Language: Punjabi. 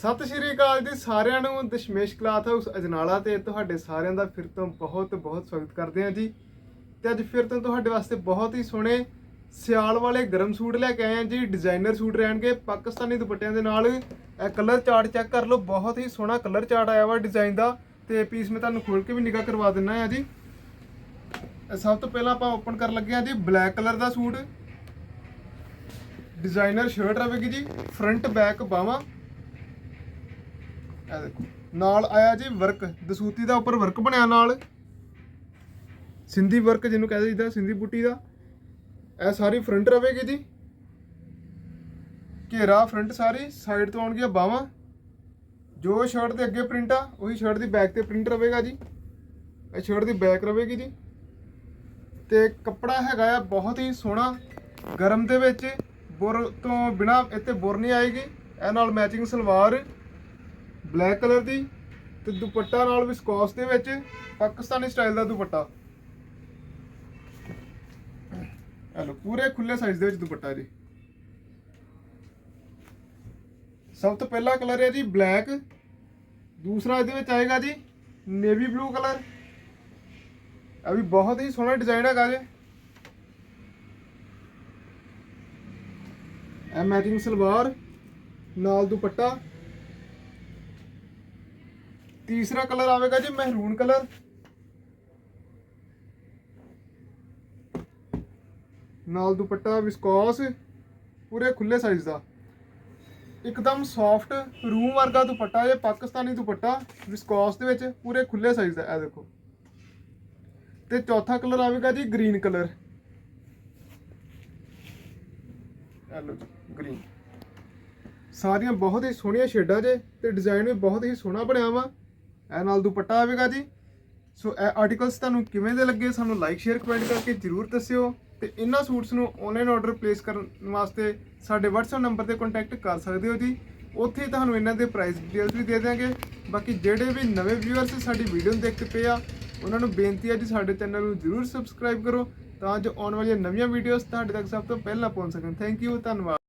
ਸਤਿ ਸ਼੍ਰੀ ਅਕਾਲ ਜੀ ਸਾਰਿਆਂ ਨੂੰ, ਦਸ਼ਮੇਸ਼ ਕਲਾਥ ਹਾਊਸ, ਅਜਨਾਲਾ ਤੇ ਤੁਹਾਡੇ ਸਾਰਿਆਂ ਦਾ ਫਿਰ ਤੋਂ ਬਹੁਤ ਬਹੁਤ ਸਵਾਗਤ ਕਰਦੇ ਹਾਂ ਜੀ। ਤੇ ਅੱਜ ਫਿਰ ਤੋਂ ਤੁਹਾਡੇ ਵਾਸਤੇ ਬਹੁਤ ਹੀ ਸੋਹਣੇ ਸਿਆਲ ਵਾਲੇ ਗਰਮ ਸੂਟ ਲੈ ਕੇ ਆਏ ਹਾਂ ਜੀ ਡਿਜ਼ਾਈਨਰ ਸੂਟ ਰਹਿਣਗੇ, ਪਾਕਿਸਤਾਨੀ ਦੁਪੱਟਿਆਂ ਦੇ ਨਾਲ। ਇਹ ਕਲਰ ਚਾਰਟ ਚੈੱਕ ਕਰ ਲਓ, ਬਹੁਤ ਹੀ ਸੋਹਣਾ ਕਲਰ ਚਾਰਟ ਆਇਆ ਵਾ ਡਿਜ਼ਾਈਨ ਦਾ। ਤੇ ਪੀਸ ਮੈਂ ਤੁਹਾਨੂੰ ਖੋਲ ਕੇ ਵੀ ਨਿਗਾਹ ਕਰਵਾ ਦਿੰਨਾ ਆ ਜੀ। ਇਹ ਸਭ ਤੋਂ ਪਹਿਲਾਂ ਆਪਾਂ ਓਪਨ ਕਰਨ ਲੱਗੇ ਹਾਂ ਜੀ ਬਲੈਕ ਕਲਰ ਦਾ ਸੂਟ। ਡਿਜ਼ਾਈਨਰ ਸ਼ਰਟ ਰਵੇਗੀ ਜੀ ਫਰੰਟ ਬੈਕ ਬਾਹਾਂ। ਇਹ ਦੇਖੋ। ਨਾਲ ਆਇਆ ਜੀ ਵਰਕ, ਦਸੂਤੀ ਦਾ ਉੱਪਰ ਵਰਕ ਬਣਿਆ ਨਾਲ। ਸਿੰਧੀ ਵਰਕ ਜਿਹਨੂੰ ਕਹਿੰਦੇ ਜਿੱਦਾਂ ਸਿੰਧੀ ਬੁੱਟੀ ਦਾ। ਇਹ ਸਾਰੀ ਫਰੰਟ ਰਵੇਗੀ ਜੀ। ਘੇਰਾ ਫਰੰਟ ਸਾਰੀ ਸਾਈਡ ਤੋਂ ਆਉਣਗੀਆਂ ਬਾਹਾਂ। ਜੋ ਸ਼ਰਟ ਦੇ ਅੱਗੇ ਪ੍ਰਿੰਟ ਆ, ਉਹੀ ਸ਼ਰਟ ਦੀ ਬੈਕ ਤੇ ਪ੍ਰਿੰਟ ਰਵੇਗਾ ਜੀ। ਇਹ ਸ਼ਰਟ ਦੀ ਬੈਕ ਰਵੇਗੀ ਜੀ। ਤੇ ਕੱਪੜਾ ਹੈਗਾ ਆ ਬਹੁਤ ਹੀ ਸੋਹਣਾ, ਗਰਮ ਦੇ ਵਿੱਚ। ਬੁਰ ਤੋਂ ਬਿਨਾ ਇੱਥੇ ਬੁਰ ਨਹੀਂ ਆਏਗੀ। ਇਹ ਨਾਲ ਮੈਚਿੰਗ ਸਲਵਾਰ ਬਲੈਕ ਕਲਰ ਦੀ ਤੇ ਦੁਪੱਟਾ ਨਾਲ ਵਿਸਕੋਸ ਦੇ ਵਿੱਚ ਪਾਕਿਸਤਾਨੀ ਸਟਾਈਲ ਦਾ ਦੁਪੱਟਾ। ਹਲੋ, ਪੂਰੇ ਖੁੱਲੇ ਸਾਈਜ਼ ਦੇ ਵਿੱਚ ਦੁਪੱਟਾ ਜੀ। ਸਭ ਤੋਂ ਪਹਿਲਾ ਕਲਰ ਹੈ ਜੀ ਬਲੈਕ। ਦੂਸਰਾ ਇਹਦੇ ਵਿੱਚ ਆਏਗਾ ਜੀ ਨੇਵੀ ਬਲੂ ਕਲਰ। ਇਹ ਵੀ ਬਹੁਤ ਹੀ ਸੋਹਣਾ ਡਿਜ਼ਾਈਨ ਹੈਗਾ ਜੀ। ਇਹ ਮੈਚਿੰਗ ਸਲਵਾਰ ਨਾਲ ਦੁਪੱਟਾ। ਤੀਸਰਾ ਕਲਰ ਆਵੇਗਾ ਜੀ ਮਹਿਰੂਨ ਕਲਰ। ਨਾਲ ਦੁਪੱਟਾ ਵਿਸਕੋਸ, ਪੂਰੇ ਖੁੱਲੇ ਸਾਈਜ਼ ਦਾ। ਇੱਕਦਮ ਸੌਫਟ ਰੂਮ ਵਰਗਾ ਦੁਪੱਟਾ, ਇਹ ਪਾਕਿਸਤਾਨੀ ਦੁਪੱਟਾ, ਵਿਸਕੋਸ ਦੇ ਵਿੱਚ ਪੂਰੇ ਖੁੱਲੇ ਸਾਈਜ਼ ਦਾ, ਇਹ ਦੇਖੋ। ਤੇ ਚੌਥਾ ਕਲਰ ਆਵੇਗਾ ਜੀ ਗ੍ਰੀਨ ਕਲਰ। ਇਹ ਲਓ ਜੀ ਗ੍ਰੀਨ ਸਾਰੀਆਂ ਬਹੁਤ ਹੀ ਸੋਹਣੀਆਂ ਸ਼ੇਡਾਂ ਜੇ, ਤੇ ਡਿਜ਼ਾਈਨ ਵੀ ਬਹੁਤ ਹੀ ਸੋਹਣਾ ਬਣਿਆ ਵਾ। ਇਹ ਨਾਲ ਦੁਪੱਟਾ ਆਵੇਗਾ ਜੀ। ਸੋ ਇਹ ਆਰਟੀਕਲਸ ਤੁਹਾਨੂੰ ਕਿਵੇਂ ਦੇ ਲੱਗੇ ਸਾਨੂੰ ਲਾਈਕ ਸ਼ੇਅਰ ਕਮੈਂਟ ਕਰਕੇ ਜਰੂਰ ਦੱਸਿਓ ਤੇ ਇਹਨਾਂ ਸੂਟਸ ਨੂੰ ਆਨਲਾਈਨ ਆਰਡਰ ਪਲੇਸ ਕਰਨ ਵਾਸਤੇ ਸਾਡੇ WhatsApp ਨੰਬਰ ਤੇ ਕੰਟੈਕਟ ਕਰ ਸਕਦੇ ਹੋ ਜੀ। ਉੱਥੇ ਤੁਹਾਨੂੰ ਇਹਨਾਂ ਦੇ ਪ੍ਰਾਈਸ ਡਿਟੇਲਸ ਵੀ ਦੇ ਦਿਆਂਗੇ। ਬਾਕੀ ਜਿਹੜੇ ਵੀ ਨਵੇਂ ਵਿਊਅਰਸ ਸਾਡੀ ਵੀਡੀਓ ਨੂੰ ਦੇਖਦੇ ਪਏ ਆ, ਉਹਨਾਂ ਨੂੰ ਬੇਨਤੀ ਹੈ ਜੀ ਸਾਡੇ ਚੈਨਲ ਨੂੰ ਜਰੂਰ ਸਬਸਕ੍ਰਾਈਬ ਕਰੋ ਤਾਂ ਜੋ ਆਉਣ ਵਾਲੀਆਂ ਨਵੀਆਂ ਵੀਡੀਓਜ਼ ਤੁਹਾਡੇ ਤੱਕ ਸਭ ਤੋਂ ਪਹਿਲਾਂ ਪਹੁੰਚ ਸਕਣ। ਥੈਂਕ ਯੂ ਧੰਨਵਾਦ।